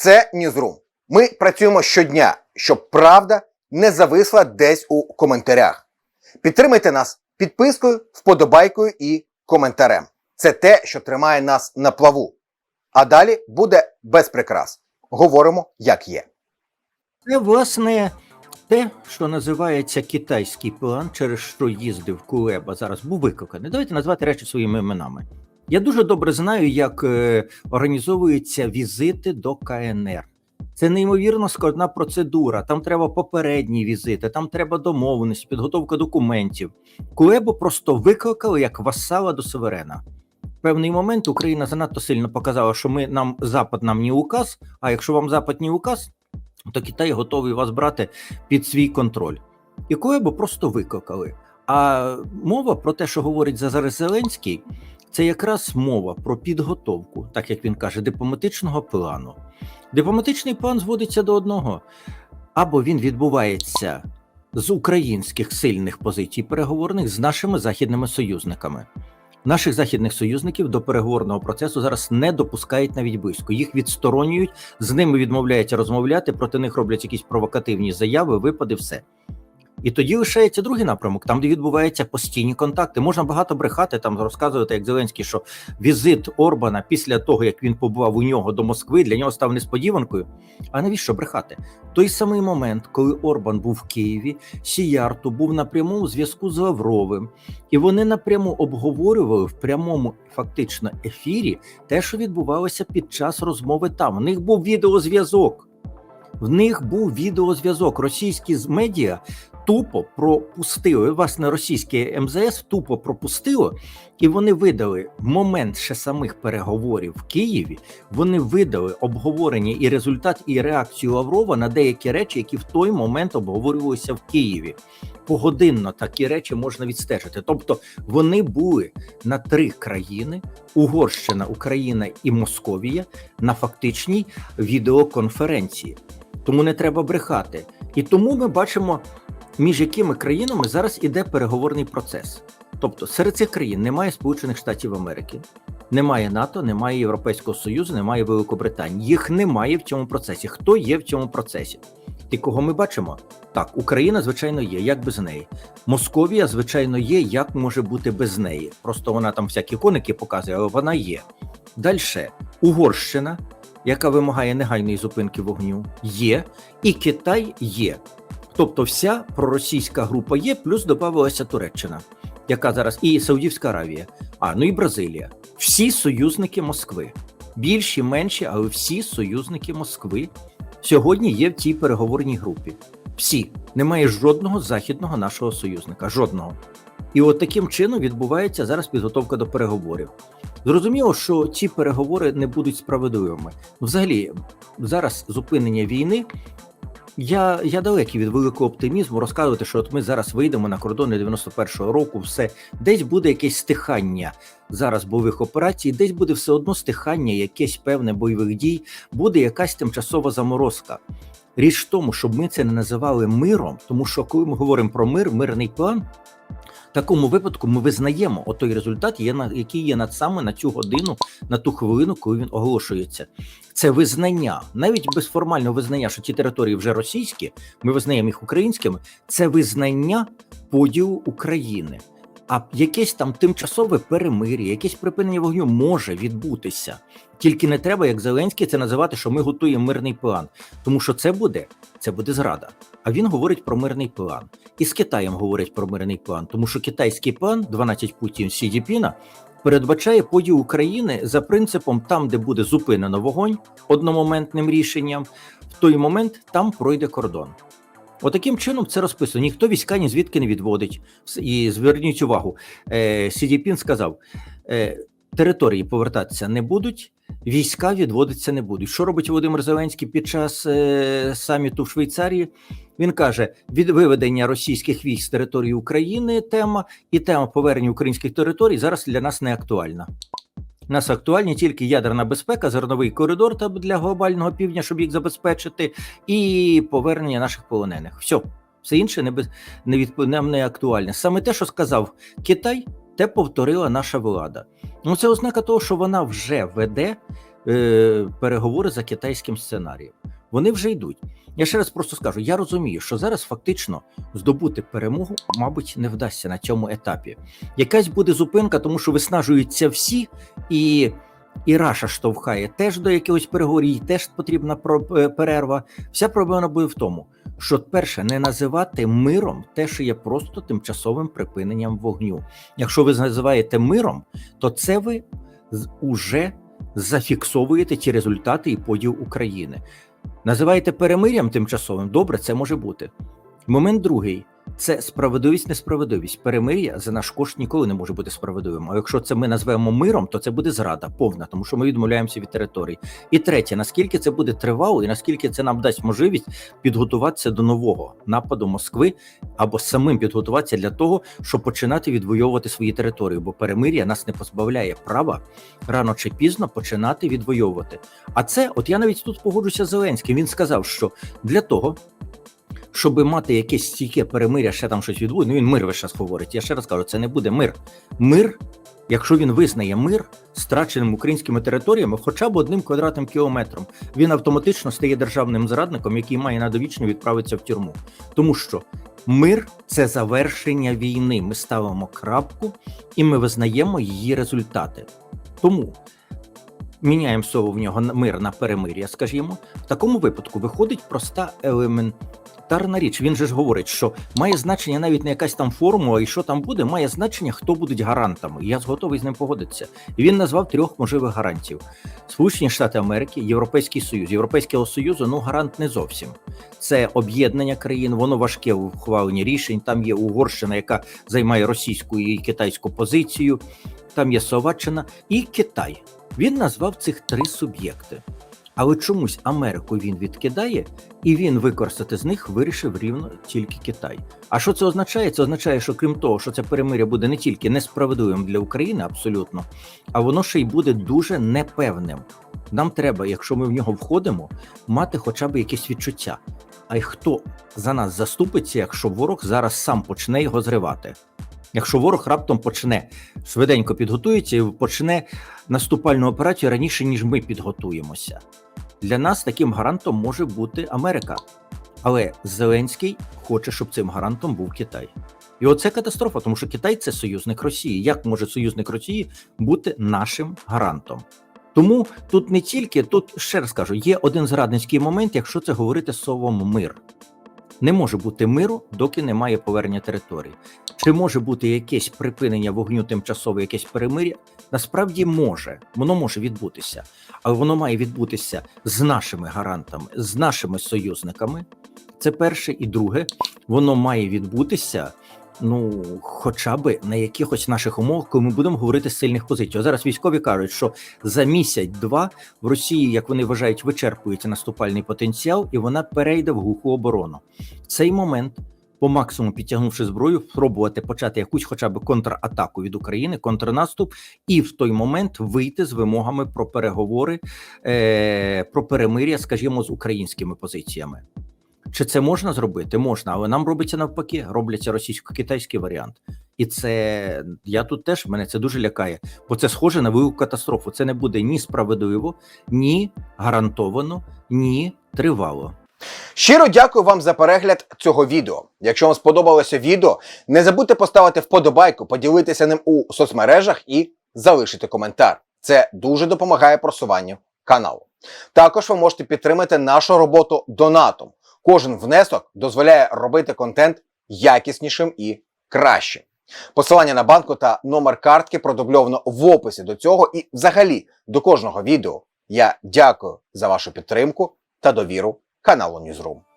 Це Ньюзрум. Ми працюємо щодня, щоб правда не зависла десь у коментарях. Підтримайте нас підпискою, вподобайкою і коментарем. Це те, що тримає нас на плаву. А далі буде без прикрас. Говоримо, як є. Це, власне, те, що називається китайський план, через що їздив Кулеба, зараз був викликаний. Давайте назвати речі своїми іменами. Я дуже добре знаю, як е, організовуються візити до КНР. Це неймовірно складна процедура. Там треба попередні візити, там треба домовленість, підготовка документів. Кулебу просто викликали як васала до суверена. Певний момент Україна занадто сильно показала, що ми нам Запад нам не указ. А якщо вам Запад не указ, то Китай готовий вас брати під свій контроль. І Кулебу просто викликали. А мова про те, що говорить Зазар Зеленський, це якраз мова про підготовку, так як він каже, дипломатичного плану. Дипломатичний план зводиться до одного: або він відбувається з українських сильних позицій переговорних з нашими західними союзниками. Наших західних союзників до переговорного процесу зараз не допускають навіть близько. Їх відсторонюють, з ними відмовляються розмовляти, проти них роблять якісь провокативні заяви, випади, все. І тоді лишається другий напрямок, там, де відбуваються постійні контакти. Можна багато брехати, там розказувати, як Зеленський, що візит Орбана після того, як він побував у нього до Москви, для нього став несподіванкою. А навіщо брехати? Той самий момент, коли Орбан був в Києві, Сіярту був на прямому зв'язку з Лавровим, і вони напряму обговорювали в прямому фактично ефірі те, що відбувалося під час розмови там. У них був відеозв'язок. В них був відеозв'язок. Російські медіа тупо пропустили. Власне, російське МЗС тупо пропустило, і вони видали в момент ще самих переговорів в Києві. Вони видали обговорення і результат, і реакцію Лаврова на деякі речі, які в той момент обговорювалися в Києві. Погодинно такі речі можна відстежити. Тобто вони були на три країни: Угорщина, Україна і Московія на фактичній відеоконференції. Тому не треба брехати. І тому ми бачимо, між якими країнами зараз іде переговорний процес. Тобто серед цих країн немає Сполучених Штатів Америки, немає НАТО, немає Європейського Союзу, немає Великобританії. Їх немає в цьому процесі. Хто є в цьому процесі? І кого ми бачимо? Так, Україна, звичайно, є, як без неї. Московія, звичайно, є, як може бути без неї. Просто вона там всякі коники показує, але вона є. Далі Угорщина, яка вимагає негайної зупинки вогню, є, і Китай є. Тобто, вся проросійська група є, плюс додавалася Туреччина, яка зараз і Саудівська Аравія, а ну і Бразилія. Всі союзники Москви, більші, менші, але всі союзники Москви сьогодні є в цій переговорній групі. Всі немає жодного західного нашого союзника, жодного. І от таким чином відбувається зараз підготовка до переговорів. Зрозуміло, що ці переговори не будуть справедливими. Взагалі, зараз зупинення війни. Я я далекий від великого оптимізму розказувати, що от ми зараз вийдемо на кордони 91-го року. Все десь буде якесь стихання зараз бойових операцій, десь буде все одно стихання, якесь певне бойових дій, буде якась тимчасова заморозка. Річ в тому, щоб ми це не називали миром, тому що коли ми говоримо про мир, мирний план. Такому випадку ми визнаємо отой результат, є на який є над саме на цю годину, на ту хвилину, коли він оголошується. Це визнання, навіть без формального визнання, що ті території вже російські, ми визнаємо їх українськими. Це визнання поділу України. А якесь там тимчасове перемир'я, якесь припинення вогню може відбутися. Тільки не треба, як Зеленський, це називати, що ми готуємо мирний план, тому що це буде це буде зрада. А він говорить про мирний план. І з Китаєм говорить про мирний план, тому що китайський план 12 путін Сі Діпіна передбачає поділ України за принципом, там, де буде зупинено вогонь одномоментним рішенням, в той момент там пройде кордон. Отаким чином це розписано. Ніхто війська ні звідки не відводить. І зверніть увагу, е, Сідіпін сказав: е, території повертатися не будуть, війська відводитися не будуть. Що робить Володимир Зеленський під час е, саміту в Швейцарії? Він каже: від виведення російських військ з території України тема і тема повернення українських територій зараз для нас не актуальна. Нас актуальні тільки ядерна безпека, зерновий коридор для глобального півдня, щоб їх забезпечити, і повернення наших полонених. Все, все інше не без не відп... нам не актуальне. Саме те, що сказав Китай, те повторила наша влада. Ну це ознака того, що вона вже веде е, переговори за китайським сценарієм. Вони вже йдуть. Я ще раз просто скажу: я розумію, що зараз фактично здобути перемогу, мабуть, не вдасться на цьому етапі. Якась буде зупинка, тому що виснажуються всі, і, і Раша штовхає теж до якихось переговорів, їй теж потрібна е, перерва. Вся проблема буде в тому, що перше не називати миром те, що є просто тимчасовим припиненням вогню. Якщо ви називаєте миром, то це ви уже зафіксовуєте ті результати і поділ України. Називаєте перемир'ям тимчасовим, добре, це може бути. Момент другий це справедливість, несправедливість. Перемир'я за наш кошт ніколи не може бути справедливим. А якщо це ми назвемо миром, то це буде зрада повна, тому що ми відмовляємося від територій. І третє, наскільки це буде тривало, і наскільки це нам дасть можливість підготуватися до нового нападу Москви або самим підготуватися для того, щоб починати відвоювати свої території, бо перемир'я нас не позбавляє права рано чи пізно починати відвоювати. А це, от я навіть тут погоджуся з Зеленським. Він сказав, що для того. Щоб мати якесь стійке перемиря, ще там щось відбуде. Ну він мир весь час говорить. Я ще раз кажу, це не буде мир. Мир, якщо він визнає мир страченим українськими територіями, хоча б одним квадратним кілометром, він автоматично стає державним зрадником, який має надовічно відправитися в тюрму. Тому що мир це завершення війни. Ми ставимо крапку і ми визнаємо її результати. Тому міняємо слово в нього мир на перемир'я, скажімо. В такому випадку виходить проста елементарна річ. Він же ж говорить, що має значення навіть не якась там формула, і що там буде, має значення, хто будуть гарантами. Я готовий з ним погодитися. І він назвав трьох можливих гарантів: Сполучені Штати Америки, Європейський Союз. Європейського Союзу ну гарант не зовсім. Це об'єднання країн, воно важке у ухваленні рішень. Там є Угорщина, яка займає російську і китайську позицію. Там є Словаччина і Китай. Він назвав цих три суб'єкти. Але чомусь Америку він відкидає, і він використати з них вирішив рівно тільки Китай. А що це означає? Це означає, що крім того, що це перемиря буде не тільки несправедливим для України, абсолютно, а воно ще й буде дуже непевним. Нам треба, якщо ми в нього входимо, мати хоча б якесь відчуття. А й хто за нас заступиться, якщо ворог зараз сам почне його зривати? Якщо ворог раптом почне швиденько підготується і почне наступальну операцію раніше, ніж ми підготуємося. Для нас таким гарантом може бути Америка. Але Зеленський хоче, щоб цим гарантом був Китай. І оце катастрофа, тому що Китай це союзник Росії. Як може союзник Росії бути нашим гарантом? Тому тут не тільки, тут ще раз кажу, є один зрадницький момент, якщо це говорити словом мир. Не може бути миру, доки немає повернення території. Чи може бути якесь припинення вогню тимчасове, якесь перемир'я? Насправді може, воно може відбутися, але воно має відбутися з нашими гарантами, з нашими союзниками. Це перше, і друге, воно має відбутися. Ну, хоча б на якихось наших умовах, коли ми будемо говорити з сильних позицій. Зараз військові кажуть, що за місяць-два в Росії, як вони вважають, вичерпується наступальний потенціал, і вона перейде в глуху оборону. Цей момент, по максимуму підтягнувши зброю, спробувати почати якусь хоча б контратаку від України, контрнаступ, і в той момент вийти з вимогами про переговори, е, про перемир'я, скажімо, з українськими позиціями. Чи це можна зробити? Можна, але нам робиться навпаки, робляться російсько-китайський варіант. І це я тут теж мене це дуже лякає, бо це схоже на велику катастрофу. Це не буде ні справедливо, ні гарантовано, ні тривало. Щиро дякую вам за перегляд цього відео. Якщо вам сподобалося відео, не забудьте поставити вподобайку, поділитися ним у соцмережах і залишити коментар. Це дуже допомагає просуванню каналу. Також ви можете підтримати нашу роботу донатом. Кожен внесок дозволяє робити контент якіснішим і кращим. Посилання на банку та номер картки продубльовано в описі до цього і взагалі до кожного відео. Я дякую за вашу підтримку та довіру каналу Newsroom.